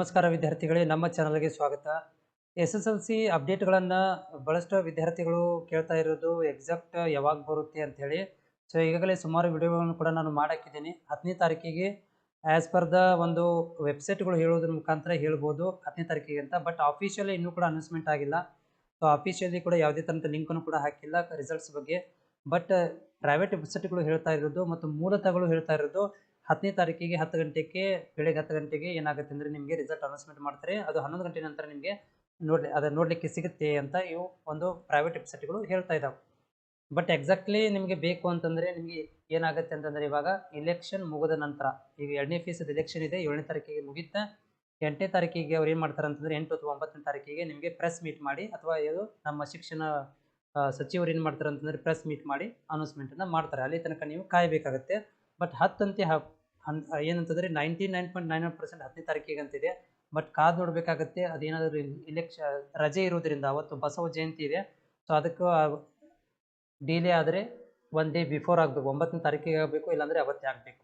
ನಮಸ್ಕಾರ ವಿದ್ಯಾರ್ಥಿಗಳೇ, ನಮ್ಮ ಚಾನಲ್ಗೆ ಸ್ವಾಗತ. ಎಸ್ ಎಸ್ ಎಲ್ ಸಿ ಅಪ್ಡೇಟ್ಗಳನ್ನು ಭಾಳಷ್ಟು ವಿದ್ಯಾರ್ಥಿಗಳು ಕೇಳ್ತಾ ಇರೋದು ಎಕ್ಸಾಕ್ಟ್ ಯಾವಾಗ ಬರುತ್ತೆ ಅಂಥೇಳಿ. ಸೊ ಈಗಾಗಲೇ ಸುಮಾರು ವಿಡಿಯೋಗಳನ್ನು ಕೂಡ ನಾನು ಮಾಡಾಕಿದ್ದೀನಿ ಹತ್ತನೇ ತಾರೀಕಿಗೆ ಆ್ಯಸ್ ಪರ್ ದ ಒಂದು ವೆಬ್ಸೈಟ್ಗಳು ಹೇಳೋದ್ರ ಮುಖಾಂತರ ಹೇಳ್ಬೋದು ಹತ್ತನೇ ತಾರೀಕಿಗೆ ಅಂತ. ಬಟ್ ಆಫಿಷಿಯಲಿ ಇನ್ನೂ ಕೂಡ ಅನೌನ್ಸ್ಮೆಂಟ್ ಆಗಿಲ್ಲ. ಸೊ ಆಫಿಷಿಯಲಿ ಕೂಡ ಯಾವುದೇ ಥರದ ಲಿಂಕನ್ನು ಕೂಡ ಹಾಕಿಲ್ಲ ರಿಸಲ್ಟ್ಸ್ ಬಗ್ಗೆ. ಬಟ್ ಪ್ರೈವೇಟ್ ವೆಬ್ಸೈಟ್ಗಳು ಹೇಳ್ತಾ ಇರೋದು ಮತ್ತು ಮೂಲತಗಳು ಹೇಳ್ತಾ ಇರೋದು ಹತ್ತನೇ ತಾರೀಕಿಗೆ ಹತ್ತು ಗಂಟೆಗೆ, ಬೆಳಗ್ಗೆ ಹತ್ತು ಗಂಟೆಗೆ ಏನಾಗುತ್ತೆ ಅಂದರೆ ನಿಮಗೆ ರಿಸಲ್ಟ್ ಅನೌನ್ಸ್ಮೆಂಟ್ ಮಾಡ್ತಾರೆ. ಅದು ಹನ್ನೊಂದು ಗಂಟೆ ನಂತರ ನಿಮಗೆ ನೋಡ್ಲಿ, ಅದು ನೋಡಲಿಕ್ಕೆ ಸಿಗುತ್ತೆ ಅಂತ ಇವು ಒಂದು ಪ್ರೈವೇಟ್ ವೆಬ್ಸೈಟ್ಗಳು ಹೇಳ್ತಾ ಇದ್ದಾವೆ ಬಟ್ ಎಕ್ಸಾಕ್ಟ್ಲಿ ನಿಮಗೆ ಬೇಕು ಅಂತಂದರೆ ನಿಮಗೆ ಏನಾಗುತ್ತೆ ಅಂತಂದರೆ ಇವಾಗ ಇಲೆಕ್ಷನ್ ಮುಗಿದ ನಂತರ, ಈಗ ಎರಡನೇ ಫೀಸದ ಇಲೆಕ್ಷನ್ ಇದೆ, ಏಳನೇ ತಾರೀಕಿಗೆ ಮುಗಿತಾ. ಎಂಟನೇ ತಾರೀಕಿಗೆ ಅವ್ರು ಏನು ಮಾಡ್ತಾರೆ ಅಂತಂದರೆ ಎಂಟು ಅಥವಾ ಒಂಬತ್ತನೇ ತಾರೀಕಿಗೆ ನಿಮಗೆ ಪ್ರೆಸ್ ಮೀಟ್ ಮಾಡಿ ಅಥವಾ ಇದು ನಮ್ಮ ಶಿಕ್ಷಣ ಸಚಿವರು ಏನು ಮಾಡ್ತಾರೆ ಅಂತಂದರೆ ಪ್ರೆಸ್ ಮೀಟ್ ಮಾಡಿ ಅನೌನ್ಸ್ಮೆಂಟನ್ನು ಮಾಡ್ತಾರೆ. ಅಲ್ಲಿ ತನಕ ನೀವು ಕಾಯಬೇಕಾಗುತ್ತೆ. ಬಟ್ ಹತ್ತಂತೆ ಹನ್ ಏನಂತಂದರೆ ninety nine point nine one percent ಹತ್ತನೇ ತಾರೀಕಿಗೆ ಅಂತಿದೆ ಬಟ್ ಕಾದು ನೋಡಬೇಕಾಗತ್ತೆ, ಅದೇನಾದರೂ ಇಲೆಕ್ಷ ರಜೆ ಇರೋದ್ರಿಂದ ಅವತ್ತು ಬಸವ ಜಯಂತಿ ಇದೆ. ಸೊ ಅದಕ್ಕೂ ಡಿಲೇ ಆದರೆ ಒನ್ ಡೇ ಬಿಫೋರ್ ಆಗಬೇಕು, ಒಂಬತ್ತನೇ ತಾರೀಕಿಗೆ ಆಗಬೇಕು ಇಲ್ಲಾಂದರೆ ಅವತ್ತೇ ಆಗಬೇಕು.